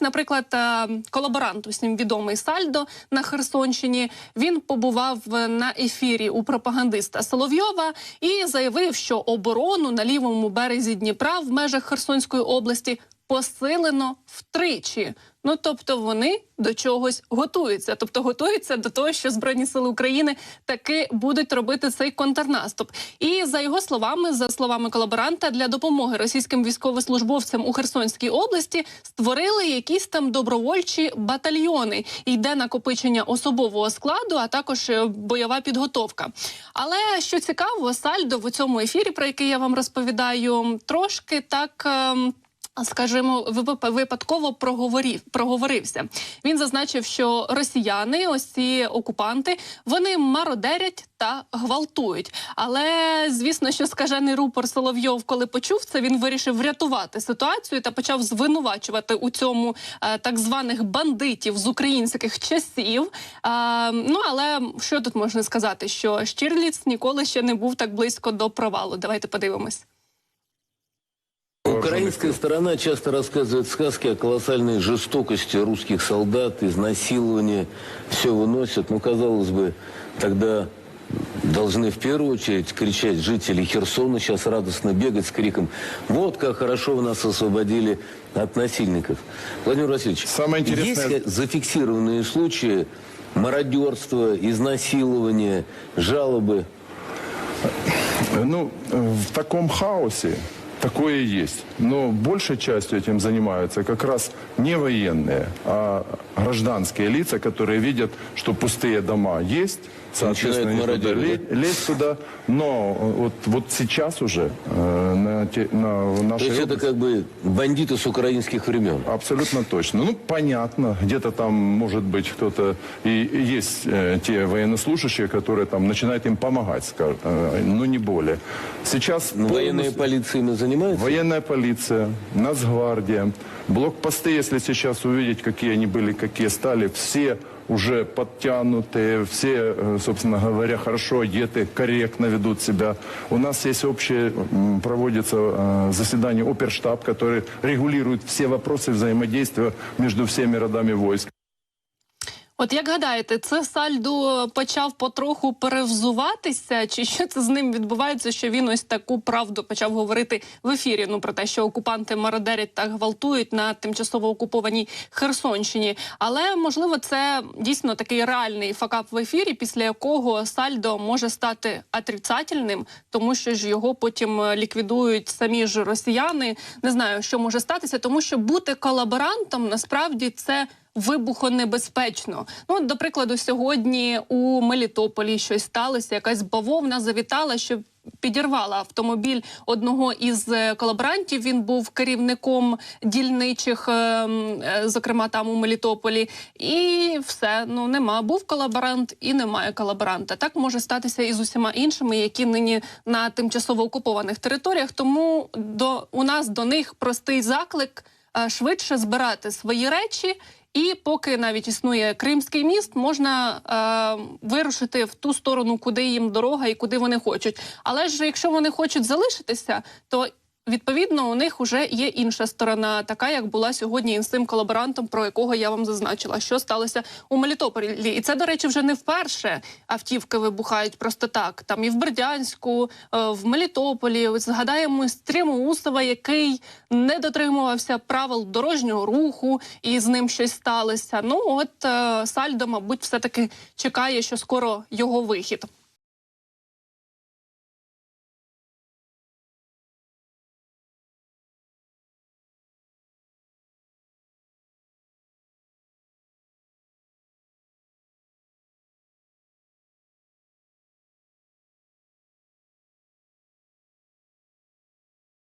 Ось, наприклад, колаборант колаборант ним відомий Сальдо на Херсонщині. Він побував на ефірі у пропагандиста Соловйова і заявив, що оборону на лівому березі Дніпра в межах Херсонської області посилено втричі. Ну тобто вони до чогось готуються, тобто готуються до того, що збройні сили України таки будуть робити цей контрнаступ. І за його словами, за словами колаборанта, для допомоги російським військовослужбовцям у Херсонській області створили якісь там добровольчі батальйони. Йде накопичення особового складу, а також е, бойова підготовка. Але що цікаво, Сальдо в цьому ефірі, про який я вам розповідаю, трошки так. ем, Скажімо, вип- випадково проговорів проговорився. Він зазначив, що росіяни, ось ці окупанти, вони мародерять та гвалтують. Але звісно, що скажений рупор Соловйов, коли почув це, він вирішив врятувати ситуацію та почав звинувачувати у цьому е, так званих бандитів з українських часів. Е, ну але що тут можна сказати? Що Штірліц ніколи ще не був так близько до провалу. Давайте подивимось. Украинская сторона часто рассказывает сказки о колоссальной жестокости русских солдат, изнасиловании, все выносят. Ну, казалось бы, тогда должны в первую очередь кричать жители Херсона, сейчас радостно бегать с криком «Вот как хорошо вы нас освободили от насильников». Владимир Васильевич, Самое интересное- есть зафиксированные случаи мародерства, изнасилования, жалобы? Ну, в таком хаосе такое есть. Но большей частью этим занимаются как раз не военные, а гражданские лица, которые видят, что пустые дома есть, соответственно, они туда лезть туда. Но вот, вот сейчас уже э, на, те- на То нашей есть это области- как бы бандиты с украинских времен. Абсолютно точно. Ну, понятно, где-то там, может быть, кто-то и и есть э, те военнослужащие, которые там начинают им помогать, скажем, э, но не более. Сейчас Ну, полностью- полиция ими занимается? Военная полиция, Нацгвардия, блокпосты, если сейчас увидеть, какие они были, какие стали, все уже подтянутые, все, э, собственно говоря, хорошо одеты, корректно ведут себя. У нас есть общее, м, проводится э, заседание оперштаб, который регулирует все вопросы взаимодействия между всеми родами войск. От як гадаєте, це сальдо почав потроху перевзуватися, чи що це з ним відбувається? Що він ось таку правду почав говорити в ефірі? Ну про те, що окупанти мародерять та гвалтують на тимчасово окупованій Херсонщині. Але можливо, це дійсно такий реальний факап в ефірі, після якого сальдо може стати отрицательним, тому що ж його потім е, ліквідують самі ж росіяни. Не знаю, що може статися, тому що бути колаборантом насправді це вибухонебезпечно. Ну, от, до прикладу, сьогодні у Мелітополі щось сталося. Якась бавовна завітала, що підірвала автомобіль одного із е, колаборантів. Він був керівником дільничих, е, м, е, зокрема там у Мелітополі. І все ну нема. Був колаборант і немає колаборанта. Так може статися і з усіма іншими, які нині на тимчасово окупованих територіях. Тому до у нас до них простий заклик е, швидше збирати свої речі. І поки навіть існує Кримський міст, можна е, вирушити в ту сторону, куди їм дорога і куди вони хочуть. Але ж якщо вони хочуть залишитися, то відповідно у них вже є інша сторона, така як була сьогодні із колаборантом, про якого я вам зазначила, що сталося у Мелітополі. І це, до речі, вже не вперше автівки вибухають просто так. Там і в Бердянську, е, в Мелітополі. Згадаємо Стрімоусова, який не дотримувався правил дорожнього руху, і з ним щось сталося. Ну от е, Сальдо, мабуть, все таки чекає, що скоро його вихід.